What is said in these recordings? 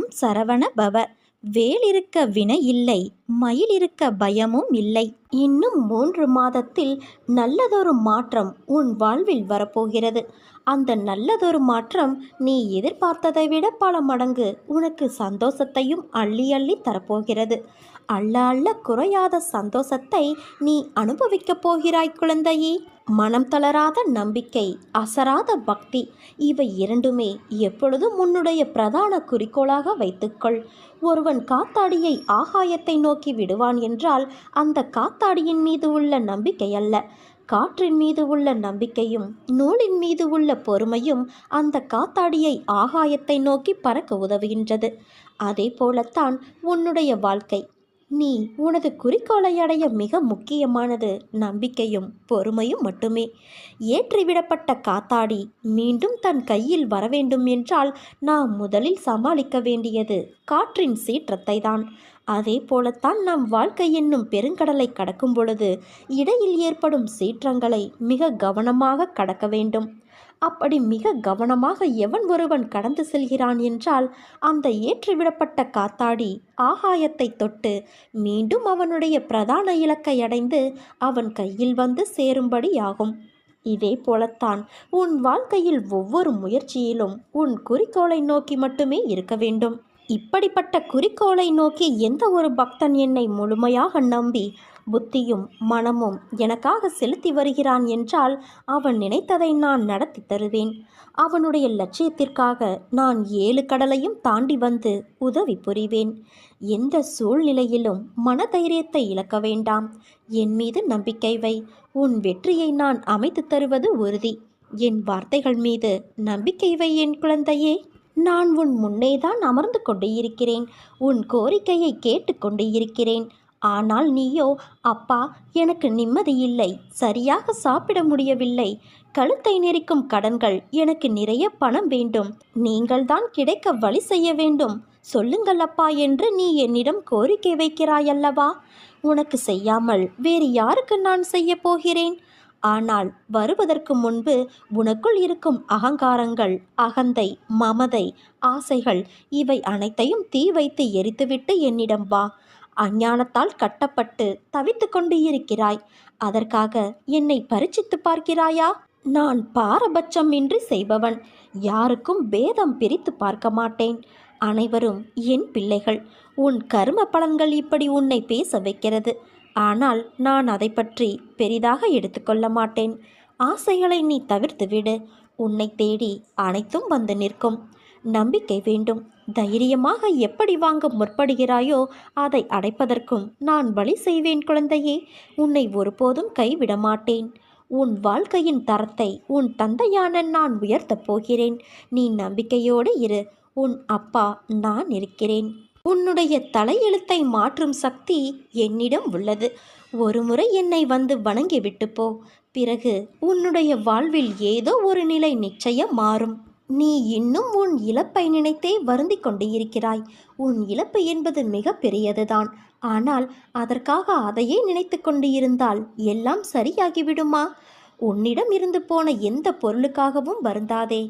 ஓம் சரவண பவ. வேல் இருக்க வினை இல்லை மயில் இருக்க பயமும் இல்லை. இன்னும் மூன்று மாதத்தில் நல்லதொரு மாற்றம் உன் வாழ்வில் வரப்போகிறது. அந்த நல்லதொரு மாற்றம் நீ எதிர்பார்த்ததை விட பல மடங்கு உனக்கு சந்தோஷத்தையும் அள்ளி அள்ளி தரப்போகிறது. அள்ள அள்ள குறையாத சந்தோஷத்தை நீ அனுபவிக்கப் போகிறாய் குழந்தையே. மனம் தளராத நம்பிக்கை அசராத பக்தி இவை இரண்டுமே எப்பொழுதும் உன்னுடைய பிரதான குறிக்கோளாக வைத்துக்கொள். ஒருவன் காத்தாடியை ஆகாயத்தை நோக்கி விடுவான் என்றால் அந்த காத்தாடியின் மீது உள்ள நம்பிக்கை அல்ல. காற்றின் மீது உள்ள நம்பிக்கையும் நூலின் மீது உள்ள பொறுமையும் அந்த காத்தாடியை ஆகாயத்தை நோக்கி பறக்க உதவுகின்றது. அதே போலத்தான் உன்னுடைய வாழ்க்கை. நீ உனது குறிக்கோளை அடைய மிக முக்கியமானது நம்பிக்கையும் பொறுமையும் மட்டுமே. ஏற்றிவிடப்பட்ட காத்தாடி மீண்டும் தன் கையில் வரவேண்டும் என்றால் நாம் முதலில் சமாளிக்க வேண்டியது காற்றின் சீற்றத்தை தான் அதே போலத்தான் நம் வாழ்க்கை என்னும் பெருங்கடலை கடக்கும் பொழுது இடையில் ஏற்படும் சீற்றங்களை மிக கவனமாக கடக்க வேண்டும். அப்படி மிக கவனமாக எவன் ஒருவன் கடந்து செல்கிறான் என்றால் அந்த ஏற்றுவிடப்பட்ட காத்தாடி ஆகாயத்தை தொட்டு மீண்டும் அவனுடைய பிரதான இலக்கை அடைந்து அவன் கையில் வந்து சேரும்படியாகும். இதே போலத்தான் உன் வாழ்க்கையில் ஒவ்வொரு முயற்சியிலும் உன் குறிக்கோளை நோக்கி மட்டுமே இருக்க வேண்டும். இப்படிப்பட்ட குறிக்கோளை நோக்கி எந்த ஒரு பக்தன் என்னை முழுமையாக நம்பி புத்தியும் மனமும் எனக்காக செலுத்தி வருகிறான் என்றால் அவன் நினைத்ததை நான் நடத்தி தருவேன். அவனுடைய லட்சியத்திற்காக நான் ஏழு கடலையும் தாண்டி வந்து உதவி புரிவேன். எந்த சூழ்நிலையிலும் மனதைரியத்தை இழக்க வேண்டாம். என் மீது நம்பிக்கை வை. உன் வெற்றியை நான் அமைத்து தருவது உறுதி. என் வார்த்தைகள் மீது நம்பிக்கை வை என் குழந்தையே. நான் உன் முன்னேதான் அமர்ந்து கொண்டு இருக்கிறேன். உன் கோரிக்கையை கேட்டுக்கொண்டு இருக்கிறேன். ஆனால் நீயோ அப்பா எனக்கு நிம்மதி இல்லை. சரியாக சாப்பிட முடியவில்லை. கழுத்தை நெரிக்கும் கடன்கள் எனக்கு நிறைய பணம் வேண்டும். நீங்கள்தான் கிடைக்க வழி செய்ய வேண்டும். சொல்லுங்கள் அப்பா என்று நீ என்னிடம் கோரிக்கை வைக்கிறாயல்லவா? உனக்கு செய்யாமல் வேறு யாருக்கு நான் செய்ய போகிறேன்? ஆனால் வருவதற்கு முன்பு உனக்குள் இருக்கும் அகங்காரங்கள் அகந்தை மமதை ஆசைகள் இவை அனைத்தையும் தீ வைத்து எரித்துவிட்டு என்னிடம் வா. அஞ்ஞானத்தால் கட்டப்பட்டு தவித்து கொண்டு இருக்கிறாய் அதற்காக என்னை பரிச்சித்து பார்க்கிறாயா? நான் பாரபட்சம் இன்றி செய்பவன். யாருக்கும் பேதம் பிரித்து பார்க்க மாட்டேன். அனைவரும் என் பிள்ளைகள். உன் கரும பலன்கள் இப்படி உன்னை பேச வைக்கிறது. ஆனால் நான் அதை பற்றி பெரிதாக எடுத்துக்கொள்ள மாட்டேன். ஆசைகளை நீ தவிர்த்து விடு. உன்னை தேடி அனைத்தும் வந்து நிற்கும். நம்பிக்கை வேண்டும். தைரியமாக எப்படி வாங்க முற்படுகிறாயோ அதை அடைப்பதற்கும் நான் வழி செய்வேன் குழந்தையே. உன்னை ஒருபோதும் கைவிட மாட்டேன். உன் வாழ்க்கையின் தரத்தை உன் தந்தையான நான் உயர்த்தப் போகிறேன். நீ நம்பிக்கையோடு இரு. உன் அப்பா நான் இருக்கிறேன். உன்னுடைய தலையெழுத்தை மாற்றும் சக்தி என்னிடம் உள்ளது. ஒருமுறை என்னை வந்து வணங்கிவிட்டு போ பிறகு உன்னுடைய வாழ்வில் ஏதோ ஒரு நிலை நிச்சயம் மாறும். நீ இன்னும் உன் இழப்பை நினைத்தே வருந்தி கொண்டு இருக்கிறாய் உன் இழப்பு என்பது மிக பெரியதுதான். ஆனால் அதற்காக அதையே நினைத்து கொண்டு இருந்தால் எல்லாம் சரியாகிவிடுமா? உன்னிடம் இருந்து போன எந்த பொருளுக்காகவும் வருந்தாதே.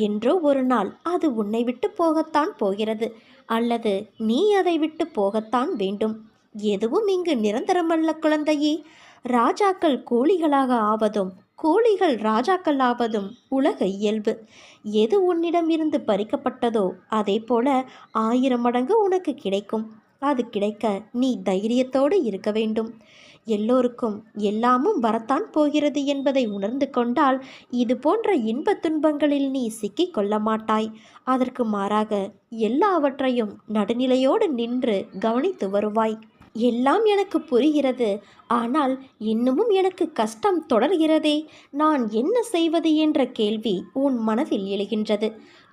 என்றோ ஒரு நாள் அது உன்னை விட்டு போகத்தான் போகிறது. அல்லது நீ அதை விட்டு போகத்தான் வேண்டும். எதுவும் இங்கு நிரந்தரமல்ல குழந்தையே. ராஜாக்கள் கூலிகளாக ஆவதும் கூலிகள் ராஜாக்கள் ஆவதும் உலக இயல்பு. எது உன்னிடம் இருந்து பறிக்கப்பட்டதோ அதே போல ஆயிரம் மடங்கு உனக்கு கிடைக்கும். அது கிடைக்க நீ தைரியத்தோடு இருக்க வேண்டும். எல்லோருக்கும் எல்லாமும் வரத்தான் போகிறது என்பதை உணர்ந்து கொண்டால் இது போன்ற இன்ப துன்பங்களில் நீ சிக்கிக் கொள்ள மாட்டாய். அதற்கு மாறாக எல்லாவற்றையும் நடுநிலையோடு நின்று கவனித்து வருவாய். எல்லாம் எனக்கு புரிகிறது. ஆனால் இன்னமும் எனக்கு கஷ்டம் தொடர்கிறதே. நான் என்ன செய்வது என்ற கேள்வி உன் மனதில் எழுகின்றது.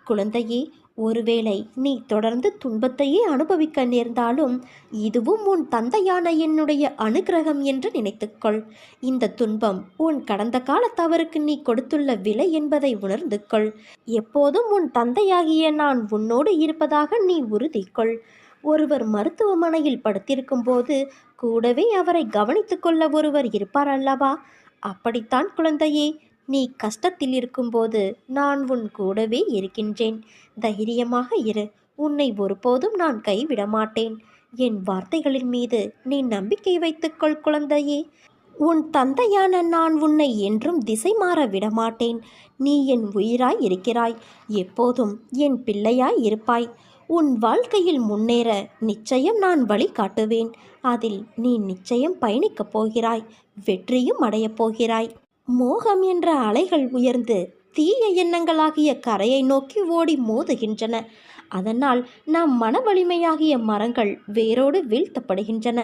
குழந்தையே ஒருவேளை நீ தொடர்ந்து துன்பத்தையே அனுபவிக்க நேர்ந்தாலும் இதுவும் உன் தந்தையான என்னுடைய அனுகிரகம் என்று நினைத்துக்கொள். இந்த துன்பம் உன் கடந்த கால தவறுக்கு நீ கொடுத்துள்ள விலை என்பதை உணர்ந்து கொள் எப்போதும் உன் தந்தையாகிய நான் உன்னோடு இருப்பதாக நீ உறுதி கொள் ஒருவர் மருத்துவமனையில் படுத்திருக்கும் போது கூடவே அவரை கவனித்துக்கொள்ள ஒருவர் இருப்பார் அல்லவா? அப்படித்தான் குழந்தையே நீ கஷ்டத்தில் இருக்கும்போது நான் உன் கூடவே இருக்கின்றேன். தைரியமாக இரு. உன்னை ஒருபோதும் நான் கைவிட மாட்டேன் என் வார்த்தைகளின் மீது நீ நம்பிக்கை வைத்துக்கொள் குழந்தையே. உன் தந்தையான நான் உன்னை என்றும் திசை மாற விடமாட்டேன். நீ என் உயிராய் இருக்கிறாய். எப்போதும் என் பிள்ளையாய் இருப்பாய். உன் வாழ்க்கையில் முன்னேற நிச்சயம் நான் வழி காட்டுவேன். அதில் நீ நிச்சயம் பயணிக்கப் போகிறாய். வெற்றியும் அடையப் போகிறாய். மோகம் என்ற அலைகள் உயர்ந்து தீய எண்ணங்களாகிய கரையை நோக்கி ஓடி மோதுகின்றன. அதனால் நம் மன வலிமையாகிய மரங்கள் வேரோடு வீழ்த்தப்படுகின்றன.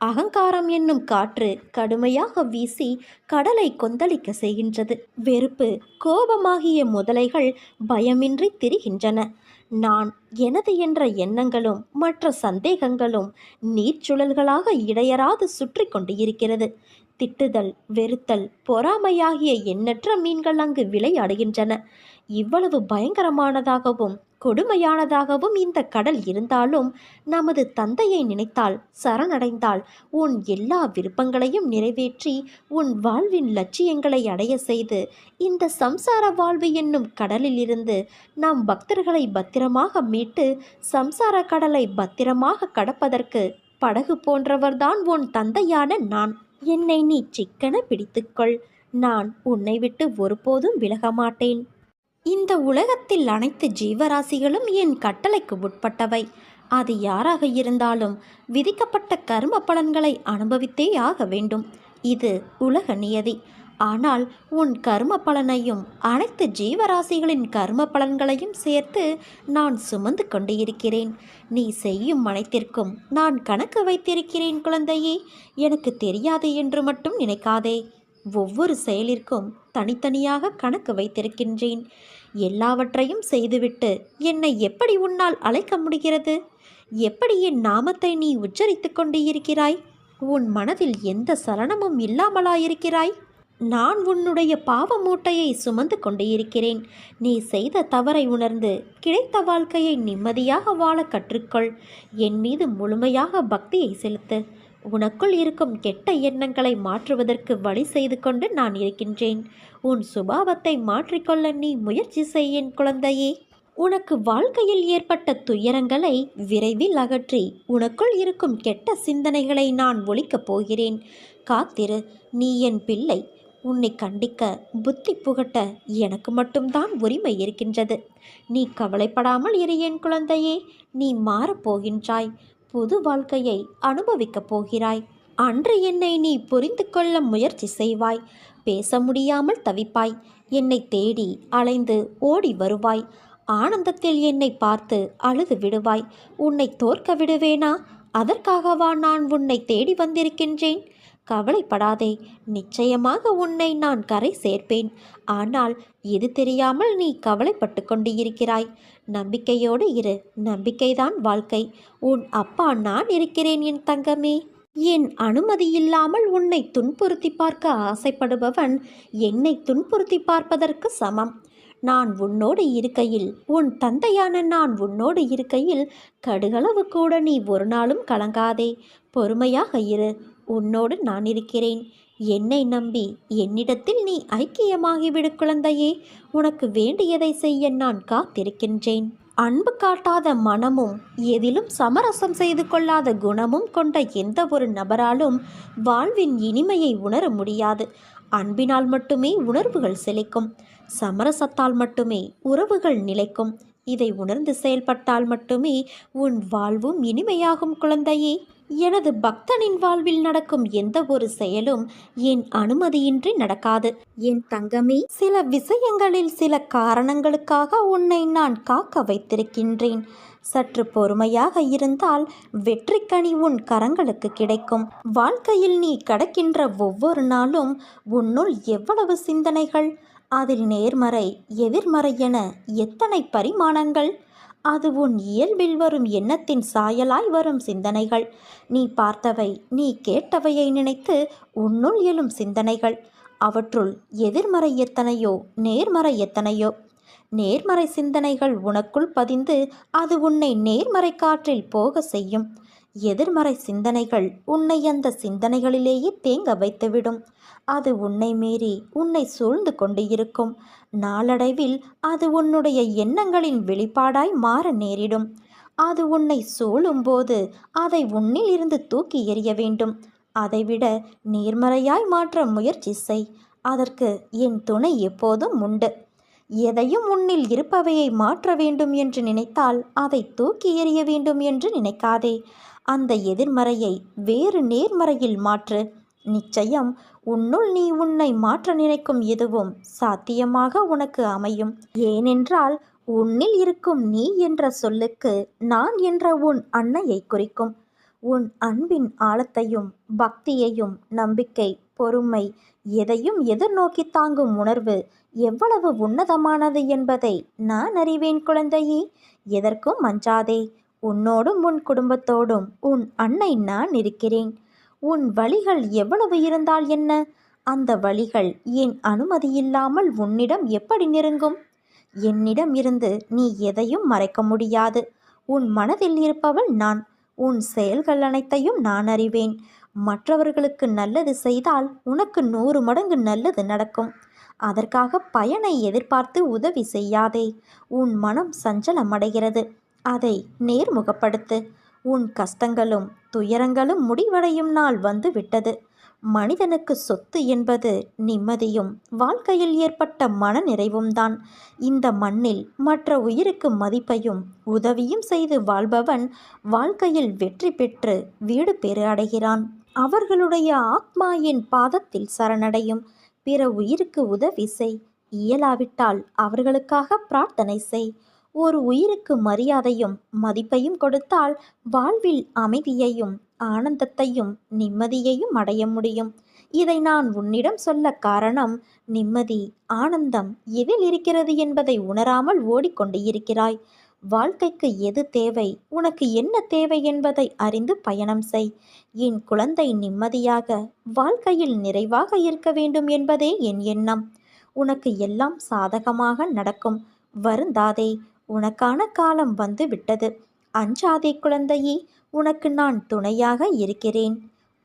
அகங்காரம் என்னும் காற்று கடுமையாக வீசி கடலை கொந்தளிக்க செய்கின்றது. வெறுப்பு கோபமாகிய முதலைகள் பயமின்றி திரிகின்றன. நான் எனது என்ற எண்ணங்களும் மற்ற சந்தேகங்களும் நீர்ச்சுழல்களாக இடையராது சுற்றி கொண்டு இருக்கிறது திட்டுதல் வெறுத்தல் பொறாமையாகிய எண்ணற்ற மீன்கள் அங்கு விளையாடுகின்றன இவ்வளவு பயங்கரமானதாகவும் கொடுமையானதாகவும் இந்த கடல் இருந்தாலும் நமது தந்தையை நினைத்தால் சரணடைந்தால் உன் எல்லா விருப்பங்களையும் நிறைவேற்றி உன் வாழ்வின் லட்சியங்களை அடைய செய்து இந்த சம்சார வாழ்வு என்னும் கடலில் இருந்து நம் பக்தர்களை பத்திரமாக மீட்டு சம்சார கடலை பத்திரமாக கடப்பதற்கு படகு போன்றவர்தான் உன் தந்தையான நான். என்னை நீ சிக்கன பிடித்துக்கொள். நான் உன்னை விட்டு ஒருபோதும் விலக மாட்டேன் இந்த உலகத்தில் அனைத்து ஜீவராசிகளும் என் கட்டளைக்கு உட்பட்டவை. அது யாராக இருந்தாலும் விதிக்கப்பட்ட கர்ம பலன்களை அனுபவித்தே ஆக வேண்டும். இது உலக நியதி. ஆனால் உன் கர்ம பலனையும் அனைத்து ஜீவராசிகளின் கர்ம பலன்களையும் சேர்த்து நான் சுமந்து கொண்டு இருக்கிறேன் நீ செய்யும் அனைத்திற்கும் நான் கணக்கு வைத்திருக்கிறேன் குழந்தையே. எனக்கு தெரியாது என்று மட்டும் நினைக்காதே. ஒவ்வொரு செயலிற்கும் தனித்தனியாக கணக்கு வைத்திருக்கின்றேன். எல்லாவற்றையும் செய்துவிட்டு என்னை எப்படி உன்னால் அழைக்க முடிகிறது? எப்படி என் நாமத்தை நீ உச்சரித்து கொண்டு இருக்கிறாய் உன் மனதில் எந்த சலனமும் இல்லாமலாயிருக்கிறாய்? நான் உன்னுடைய பாவ மூட்டையை சுமந்து கொண்டிருக்கிறேன். நீ செய்த தவறை உணர்ந்து கிடைத்த வாழ்க்கையை நிம்மதியாக வாழ கற்றுக்கொள். என் மீது முழுமையாக பக்தியை செலுத்து. உனக்குள் இருக்கும் கெட்ட எண்ணங்களை மாற்றுவதற்கு வழி செய்து கொண்டு நான் இருக்கின்றேன். உன் சுபாவத்தை மாற்றிக்கொள்ள நீ முயற்சி செய்யேன் குழந்தையே. உனக்கு வாழ்க்கையில் ஏற்பட்ட துயரங்களை விரைவில் அகற்றி உனக்குள் இருக்கும் கெட்ட சிந்தனைகளை நான் ஒழிக்கப் போகிறேன். காத்திரு நீ என் பிள்ளை. உன்னை கண்டிக்க புத்தி புகட்ட எனக்கு மட்டும்தான் உரிமை இருக்கின்றது. நீ கவலைப்படாமல் இரு என் குழந்தையே. நீ மாறப்போகின்றாய் புது வாழ்க்கையை அனுபவிக்கப் போகிறாய். அன்று என்னை நீ புரிந்து கொள்ள முயற்சி செய்வாய். பேச முடியாமல் தவிப்பாய். என்னை தேடி அலைந்து ஓடி வருவாய். ஆனந்தத்தில் என்னை பார்த்து அழுது விடுவாய். உன்னை தோற்க விடுவேனா? அதற்காகவா நான் உன்னை தேடி வந்திருக்கின்றேன்? கவலைப்படாதே. நிச்சயமாக உன்னை நான் கரை சேர்ப்பேன். ஆனால் இது தெரியாமல் நீ கவலைப்பட்டு கொண்டு இருக்கிறாய் நம்பிக்கையோடு இரு. நம்பிக்கைதான் வாழ்க்கை. உன் அப்பா நான் இருக்கிறேன் என் தங்கமே. என் அனுமதி இல்லாமல் உன்னை துன்புறுத்தி பார்க்க ஆசைப்படுபவன் என்னை துன்புறுத்தி பார்ப்பதற்கு சமம். நான் உன்னோடு இருக்கையில் உன் தந்தையான நான் உன்னோடு இருக்கையில் கடுகளவு கூட நீ ஒரு நாளும் கலங்காதே. பொறுமையாக இரு. உன்னோடு நான் இருக்கிறேன். என்னை நம்பி என்னிடத்தில் நீ ஐக்கியமாகிவிடு குழந்தையே. உனக்கு வேண்டியதை செய்ய நான் காத்திருக்கின்றேன். அன்பு காட்டாத மனமும் எதிலும் சமரசம் செய்து கொள்ளாத குணமும் கொண்ட எந்த ஒரு நபராலும் வாழ்வின் இனிமையை உணர முடியாது. அன்பினால் மட்டுமே உணர்வுகள் செழிக்கும். சமரசத்தால் மட்டுமே உறவுகள் நிலைக்கும். இதை உணர்ந்து செயல்பட்டால் மட்டுமே உன் வாழ்வும் இனிமையாகும் குழந்தையே. எனது பக்தனின் வாழ்வில் நடக்கும் எந்த ஒரு செயலும் என் அனுமதியின்றி நடக்காது. என் தங்கமே சில விஷயங்களில் சில காரணங்களுக்காக உன்னை நான் காக்க வைத்திருக்கின்றேன். சற்று பொறுமையாக இருந்தால் வெற்றிக்கனி உன் கரங்களுக்கு கிடைக்கும். வாழ்க்கையில் நீ கடக்கின்ற ஒவ்வொரு நாளும் உன்னுள் எவ்வளவு சிந்தனைகள்? அதில் நேர்மறை எதிர்மறை என எத்தனை பரிமாணங்கள்? அது உன் இயல்பில் வரும் எண்ணத்தின் சாயலாய் வரும் சிந்தனைகள். நீ பார்த்தவை நீ கேட்டவையை நினைத்து உன்னுள் எழும் சிந்தனைகள். அவற்றுள் எதிர்மறை எத்தனையோ நேர்மறை எத்தனையோ. நேர்மறை சிந்தனைகள் உனக்குள் பதிந்து அது உன்னை நேர்மறை காற்றில் போக செய்யும். எதிர்மறை சிந்தனைகள் உன்னை அந்த சிந்தனைகளிலேயே தேங்க வைத்துவிடும். அது உன்னை மீறி உன்னை சூழ்ந்து கொண்டு இருக்கும். நாளடைவில் அது உன்னுடைய எண்ணங்களின் வெளிப்பாடாய் மாற நேரிடும். அது உன்னை சூழும்போது அதை உன்னில் இருந்து தூக்கி எறிய வேண்டும். அதைவிட நேர்மறையாய் மாற்ற முயற்சி செய். அதற்கு என் துணை எப்போதும் உண்டு. எதையும் உன்னில் இருப்பவையை மாற்ற வேண்டும் என்று நினைத்தால் அதை தூக்கி எறிய வேண்டும் என்று நினைக்காதே. அந்த எதிர்மறையை வேறு நேர்மறையில் மாற்று. நிச்சயம் உன்னுள் நீ உன்னை மாற்ற நினைக்கும் எதுவும் சாத்தியமாக உனக்கு அமையும். ஏனென்றால் உன்னில் இருக்கும் நீ என்ற சொல்லுக்கு நான் என்ற உன் அன்னையை குறிக்கும். உன் அன்பின் ஆழத்தையும் பக்தியையும் நம்பிக்கை பொறுமை எதையும் எதிர்நோக்கி தாங்கும் உணர்வு எவ்வளவு உன்னதமானது என்பதை நான் அறிவேன் குழந்தையே. எதற்கும் மஞ்சாதே. உன்னோடும் உன் குடும்பத்தோடும் உன் அன்னை நான் இருக்கிறேன். உன் வழிகள் எவ்வளவு இருந்தால் என்ன? அந்த வழிகள் என் அனுமதி இல்லாமல் உன்னிடம் எப்படி நெருங்கும்? என்னிடம் இருந்து நீ எதையும் மறைக்க முடியாது. உன் மனதில் இருப்பவள் நான். உன் செயல்கள் அனைத்தையும் நான் அறிவேன். மற்றவர்களுக்கு நல்லது செய்தால் உனக்கு நூறு மடங்கு நல்லது நடக்கும். அதற்காக பயனை எதிர்பார்த்து உதவி செய்யாதே. உன் மனம் சஞ்சலமடைகிறது. அதை நேர்முகப்படுத்து. உன் கஷ்டங்களும் துயரங்களும் முடிவடையும் நாள் வந்து விட்டது. மனிதனுக்கு சொத்து என்பது நிம்மதியும் வாழ்க்கையில் ஏற்பட்ட மன நிறைவும் தான். இந்த மண்ணில் மற்ற உயிருக்கு மதிப்பையும் உதவியும் செய்து வாழ்பவன் வாழ்க்கையில் வெற்றி பெற்று வீடு பெறு அடைகிறான். அவர்களுடைய ஆத்மாயின் பாதத்தில் சரணடையும். பிற உயிருக்கு உதவி செய். இயலாவிட்டால் அவர்களுக்காக பிரார்த்தனை செய். ஒரு உயிருக்கு மரியாதையும் மதிப்பையும் கொடுத்தால் வாழ்வில் அமைதியையும் ஆனந்தத்தையும் நிம்மதியையும் அடைய முடியும். இதை நான் உன்னிடம் சொல்ல காரணம் நிம்மதி ஆனந்தம் எதில் இருக்கிறது என்பதை உணராமல் ஓடிக்கொண்டு இருக்கிறாய். வாழ்க்கைக்கு எது தேவை உனக்கு என்ன தேவை என்பதை அறிந்து பயணம் செய். என் குழந்தை நிம்மதியாக வாழ்க்கையில் நிறைவாக இருக்க வேண்டும் என்பதே என் எண்ணம். உனக்கு எல்லாம் சாதகமாக நடக்கும். வருந்தாதே உனக்கான காலம் வந்து விட்டது. அஞ்சாதே குழந்தையே உனக்கு நான் துணையாக இருக்கிறேன்.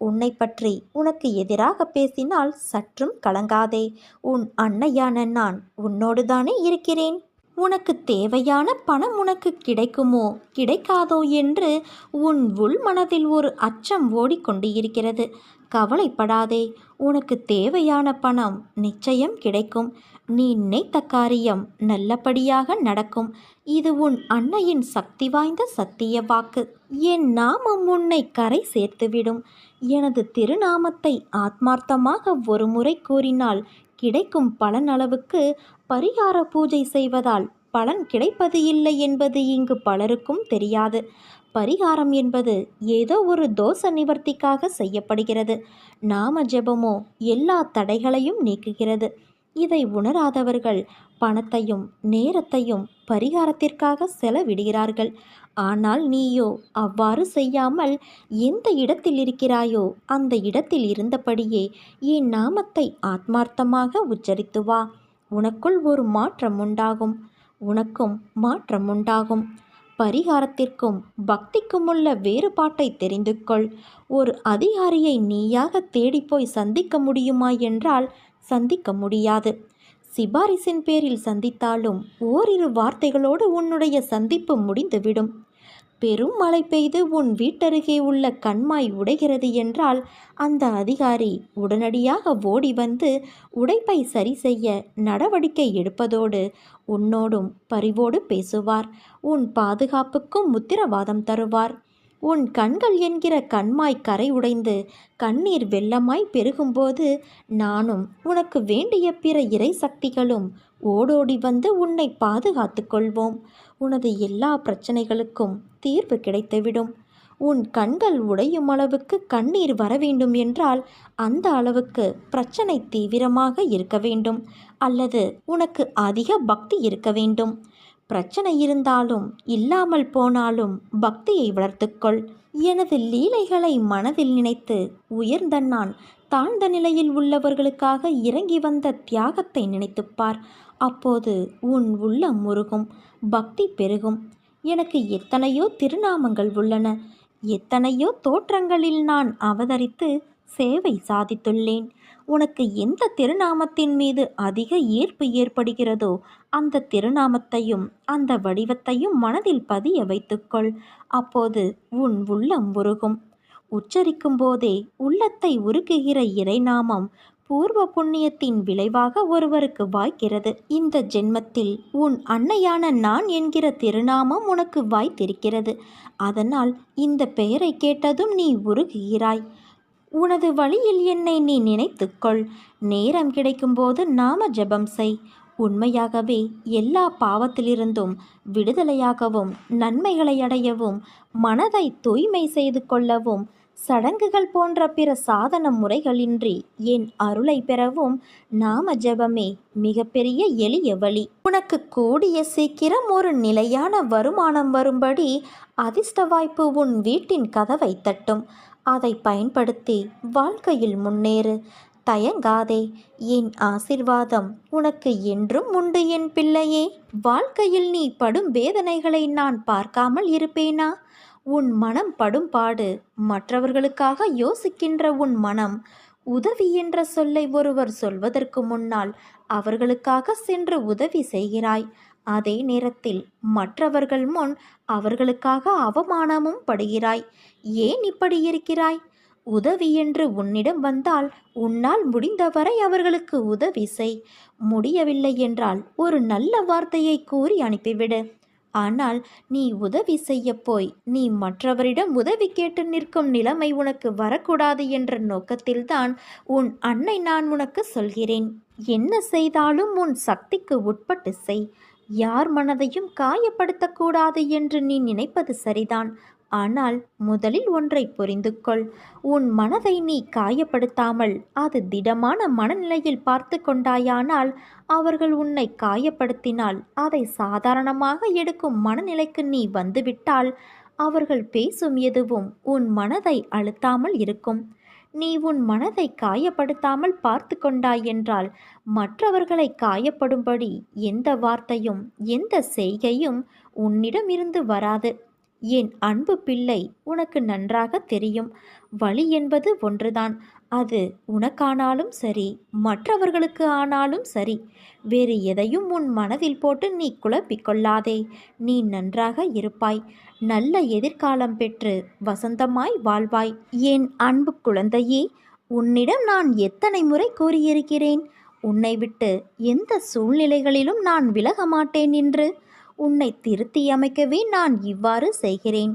உன்னை பற்றி உனக்கு எதிராக பேசினால் சற்றும் கலங்காதே. உன் அன்னையான நான் உன்னோடு தானே இருக்கிறேன். உனக்கு தேவையான பணம் உனக்கு கிடைக்குமோ கிடைக்காதோ என்று உன் உள் மனதில் ஒரு அச்சம் ஓடிக்கொண்டு இருக்கிறது கவலைப்படாதே உனக்கு தேவையான பணம் நிச்சயம் கிடைக்கும். நீ நினைத்த காரியம் நல்லபடியாக நடக்கும். இது உன் அன்னையின் சக்தி வாய்ந்த சத்திய வாக்கு. என் நாமம் உன்னை கரை சேர்த்துவிடும். எனது திருநாமத்தை ஆத்மார்த்தமாக ஒரு முறை கூறினால் கிடைக்கும் பலன் அளவுக்கு பரிகார பூஜை செய்வதால் பலன் கிடைப்பது இல்லை என்பது இங்கு பலருக்கும் தெரியாது. பரிகாரம் என்பது ஏதோ ஒரு தோஷ நிவர்த்திக்காக செய்யப்படுகிறது. நாம ஜெபமோ எல்லா தடைகளையும் நீக்குகிறது. இதை உணராதவர்கள் பணத்தையும் நேரத்தையும் பரிகாரத்திற்காக செலவிடுகிறார்கள். ஆனால் நீயோ அவ்வாறு செய்யாமல் எந்த இடத்தில் இருக்கிறாயோ அந்த இடத்தில் இருந்தபடியே என் நாமத்தை ஆத்மார்த்தமாக உச்சரித்து வா. உனக்குள் ஒரு மாற்றம் உண்டாகும். உனக்கும் மாற்றம் உண்டாகும். பரிகாரத்திற்கும் பக்திக்கும் உள்ள வேறுபாட்டை தெரிந்து கொள் ஒரு அதிகாரியை நீயாக தேடிப்போய் சந்திக்க முடியுமா என்றால் சந்திக்க முடியாது. சிபாரிசின் பேரில் சந்தித்தாலும் ஓரிரு வார்த்தைகளோடு உன்னுடைய சந்திப்பு முடிந்துவிடும். பெரும் மழை பெய்து உன் வீட்டருகே உள்ள கண்மாய் உடைகிறது என்றால் அந்த அதிகாரி உடனடியாக ஓடி வந்து உடைப்பை சரி செய்ய நடவடிக்கை எடுப்பதோடு உன்னோடும் பரிவோடு பேசுவார். உன் பாதுகாப்புக்கும் உத்தரவாதம் தருவார். உன் கண்கள் என்கிற கண்மாய் கரை உடைந்து கண்ணீர் வெள்ளமாய் பெருகும்போது நானும் உனக்கு வேண்டிய பிற இறை சக்திகளும் ஓடோடி வந்து உன்னை பாதுகாத்து கொள்வோம். உனது எல்லா பிரச்சனைகளுக்கும் தீர்வு கிடைத்துவிடும். உன் கண்கள் உடையும் அளவுக்கு கண்ணீர் வர வேண்டும் என்றால் அந்த அளவுக்கு பிரச்சனை தீவிரமாக இருக்க வேண்டும். அல்லது உனக்கு அதிக பக்தி இருக்க வேண்டும். பிரச்சனை இருந்தாலும் இல்லாமல் போனாலும் பக்தியை வளர்த்துக்கொள். எனது லீலைகளை மனதில் நினைத்து உயர்ந்த நான் தாழ்ந்த நிலையில் உள்ளவர்களுக்காக இறங்கி வந்த தியாகத்தை நினைத்துப்பார். அப்போது உன் உள்ளம் முருகும் பக்தி பெருகும். எனக்கு எத்தனையோ திருநாமங்கள் உள்ளன. எத்தனையோ தோற்றங்களில் நான் அவதரித்து சேவை சாதித்துள்ளேன். உனக்கு எந்த திருநாமத்தின் மீது அதிக ஈர்ப்பு ஏற்படுகிறதோ அந்த திருநாமத்தையும் அந்த வடிவத்தையும் மனதில் பதிய வைத்துக்கொள். அப்போது உன் உள்ளம் உருகும். உச்சரிக்கும் போதே உள்ளத்தை உருக்குகிற இறைநாமம் பூர்வ புண்ணியத்தின் விளைவாக ஒருவருக்கு வாய்க்கிறது. இந்த ஜென்மத்தில் உன் அன்னையான நான் என்கிற திருநாமம் உனக்கு வாய்த்திருக்கிறது. அதனால் இந்த பெயரை கேட்டதும் நீ உருகுகிறாய். உனது வழியில் என்னை நீ நினைத்துக்கொள். நேரம் கிடைக்கும்போது நாம ஜெபம் செய். உண்மையாகவே எல்லா பாவத்திலிருந்தும் விடுதலையாகவும் நன்மைகளை அடையவும் மனதை தூய்மை செய்து கொள்ளவும் சடங்குகள் போன்ற பிற சாதன முறைகளின்றி என் அருளை பெறவும் நாம ஜெபமே மிகப்பெரிய எளிய வழி. உனக்கு கூடிய சீக்கிரம் ஒரு நிலையான வருமானம் வரும்படி அதிர்ஷ்ட வாய்ப்பு உன் வீட்டின் கதவை தட்டும். அதை பயன்படுத்தி வாழ்க்கையில் முன்னேறு. தயங்காதே. என் ஆசிர்வாதம் உனக்கு என்றும் உண்டு என் பிள்ளையே. வாழ்க்கையில் நீ படும் வேதனைகளை நான் பார்க்காமல் இருப்பேனா? உன் மனம் படும் பாடு மற்றவர்களுக்காக யோசிக்கின்ற உன் மனம் உதவி என்ற சொல்லை ஒருவர் சொல்வதற்கு முன்னால் அவர்களுக்காக சென்று உதவி செய்கிறாய். அதே நேரத்தில் மற்றவர்கள் முன் அவர்களுக்காக அவமானமும் படுகிறாய். ஏன் இப்படி இருக்கிறாய்? உதவி என்று உன்னிடம் வந்தால் உன்னால் முடிந்தவரை அவர்களுக்கு உதவி செய். முடியவில்லை என்றால் ஒரு நல்ல வார்த்தையை கூறி அனுப்பிவிடு. ஆனால் நீ உதவி செய்ய போய் நீ மற்றவரிடம் உதவி கேட்டு நிற்கும் நிலைமை உனக்கு வரக்கூடாது என்ற நோக்கத்தில்தான் உன் அன்னை நான் உனக்கு சொல்கிறேன். என்ன செய்தாலும் உன் சக்திக்கு உட்பட்டு செய். யார் மனதையும் காயப்படுத்தக்கூடாது என்று நீ நினைப்பது சரிதான். ஆனால் முதலில் ஒன்றை புரிந்து கொள் உன் மனதை நீ காயப்படுத்தாமல் அது திடமான மனநிலையில் பார்த்து கொண்டாயானால் அவர்கள் உன்னை காயப்படுத்தினால் அதை சாதாரணமாக எடுக்கும் மனநிலைக்கு நீ வந்துவிட்டால் அவர்கள் பேசும் எதுவும் உன் மனதை அழுத்தாமல் இருக்கும். நீ உன் மனதை காயப்படுத்தாமல் பார்த்து கொண்டாய் என்றால் மற்றவர்களை காயப்படும்படி எந்த வார்த்தையும் எந்த செய்கையும் உன்னிடமிருந்து வராது. என் அன்பு பிள்ளை உனக்கு நன்றாக தெரியும். வழி என்பது ஒன்றுதான். அது உனக்கானாலும் சரி மற்றவர்களுக்கு ஆனாலும் சரி. வேறு எதையும் உன் மனதில் போட்டு நீ குழப்பிக்கொள்ளாதே. நீ நன்றாக இருப்பாய். நல்ல எதிர்காலம் பெற்று வசந்தமாய் வாழ்வாய். என் அன்பு குழந்தையே உன்னிடம் நான் எத்தனை முறை கூறியிருக்கிறேன்? உன்னை விட்டு எந்த சூழ்நிலைகளிலும் நான் விலக மாட்டேன் என்று உன்னை திருத்தி அமைக்கவே நான் இவ்வாறு செய்கிறேன்.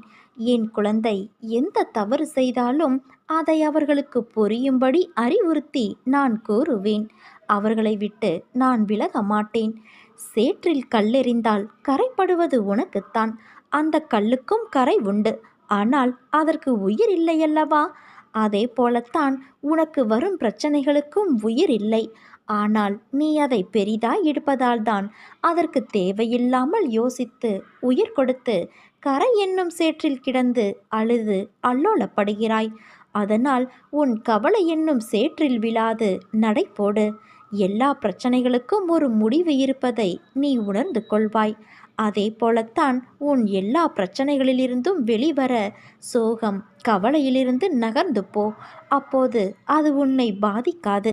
என் குழந்தை எந்த தவறு செய்தாலும் அதை அவர்களுக்கு புரியும்படி அறிவுறுத்தி நான் கூறுவேன். அவர்களை விட்டு நான் விலக மாட்டேன். சேற்றில் கல்லெறிந்தால் கரைப்படுவது உனக்குத்தான். அந்த கல்லுக்கும் கரை உண்டு. ஆனால் அதற்கு உயிர் இல்லையல்லவா? அதே போலத்தான் உனக்கு வரும் பிரச்சனைகளுக்கும் உயிர் இல்லை. ஆனால் நீ அதை பெரிதாய் எடுப்பதால்தான் அதற்கு தேவையில்லாமல் யோசித்து உயிர் கொடுத்து கரை என்னும் சேற்றில் கிடந்து அழுது அல்லோலப்படுகிறாய். அதனால் உன் கவலை என்னும் சேற்றில் விழாது நடை போடு. எல்லா பிரச்சனைகளுக்கும் ஒரு முடிவு இருப்பதை நீ உணர்ந்து கொள்வாய். அதே போலத்தான் உன் எல்லா பிரச்சனைகளிலிருந்தும் வெளிவர சோகம் கவலையிலிருந்து நகர்ந்து போ. அப்போது அது உன்னை பாதிக்காது.